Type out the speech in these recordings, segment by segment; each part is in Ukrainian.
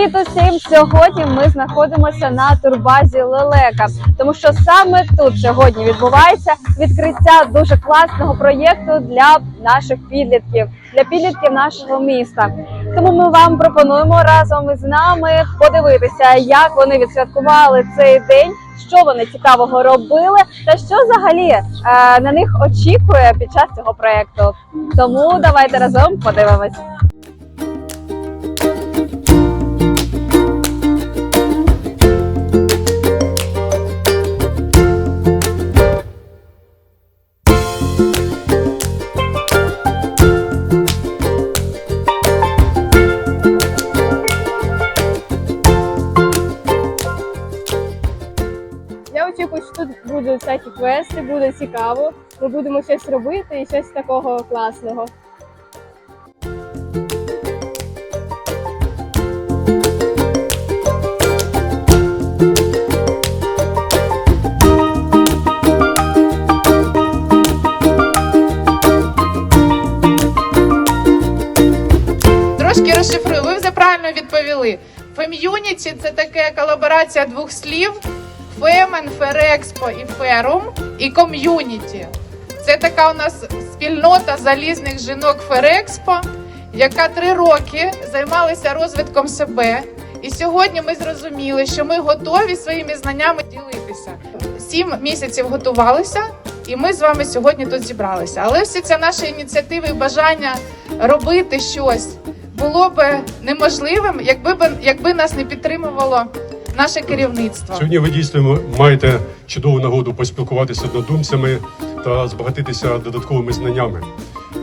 Привіт усім! Сьогодні ми знаходимося на турбазі Лелека, тому що саме тут сьогодні відбувається відкриття дуже класного проєкту для наших підлітків, для підлітків нашого міста. Тому ми вам пропонуємо разом із нами подивитися, як вони відсвяткували цей день, що вони цікавого робили, та що взагалі е, на них очікує під час цього проєкту. Тому давайте разом подивимось. Я тут будуть всякі квести, буде цікаво. Ми будемо щось робити і щось такого класного. Трошки розшифрую. Ви вже правильно відповіли. Фем'юніті це таке колаборація двох слів: фемен, ферекспо і ферум, і ком'юніті. Це така у нас спільнота залізних жінок Ферекспо, яка три роки займалася розвитком себе. І сьогодні ми зрозуміли, що ми готові своїми знаннями ділитися. Сім місяців готувалися, і ми з вами сьогодні тут зібралися. Але всі це наші ініціативи і бажання робити щось було б неможливим, якби якби нас не підтримувало наше керівництво. Сьогодні ви дійсно маєте чудову нагоду поспілкуватися однодумцями та збагатитися додатковими знаннями.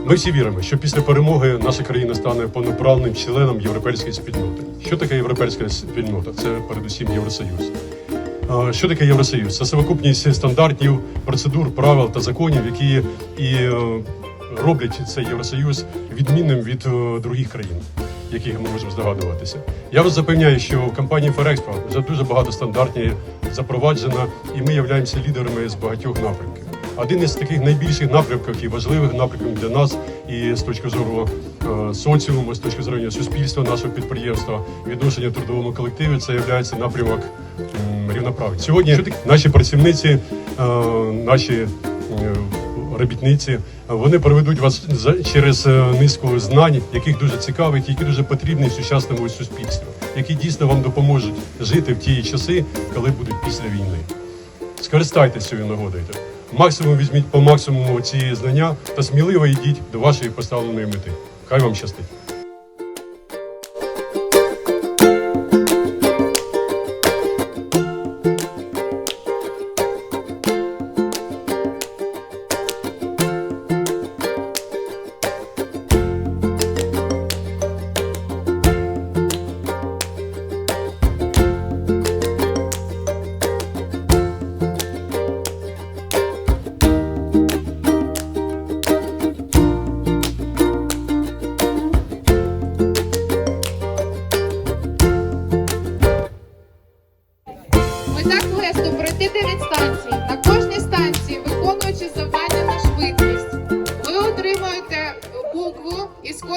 Ми всі віримо, що після перемоги наша країна стане повноправним членом європейської спільноти. Що таке європейська спільнота? Це передусім Євросоюз. Що таке Євросоюз? Це совокупність стандартів, процедур, правил та законів, які і е, роблять цей Євросоюз відмінним від е, других країн, яких ми можемо здогадуватися. Я вас запевняю, що в компанії Ферекспо вже дуже багато стандартів запроваджено, і ми являємося лідерами з багатьох напрямків. Один із таких найбільших напрямків і важливих напрямків для нас, і з точки зору е, соціуму, з точки зору суспільства, нашого підприємства, відношення в трудовому колективі, це є напрямок рівноправ'я. Сьогодні наші працівниці, е, наші е, робітниці, вони проведуть вас через е, низку знань, яких дуже цікавих, які дуже потрібні сучасному суспільстві, які дійсно вам допоможуть жити в ті часи, коли будуть після війни. Скористайтеся цією нагодою. Максимум візьміть по максимуму ці знання та сміливо йдіть до вашої поставленої мети. Хай вам щастить.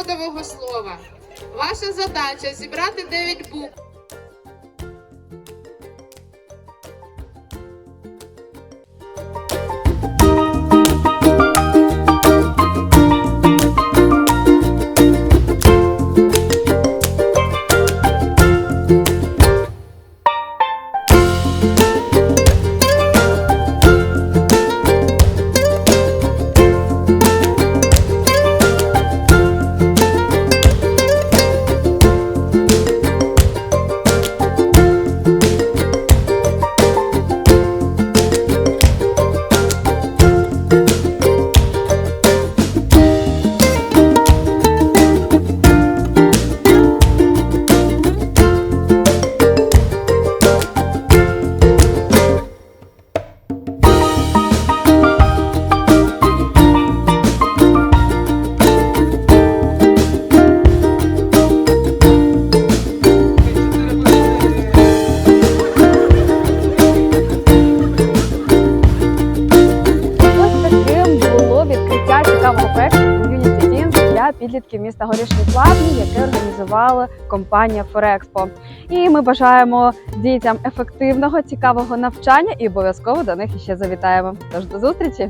Кодового слова. Ваша задача зібрати 9 букв. Підлітків міста Горішні Плавні, яке організувала компанія Форекспо. І ми бажаємо дітям ефективного, цікавого навчання і обов'язково до них іще завітаємо. Тож до зустрічі!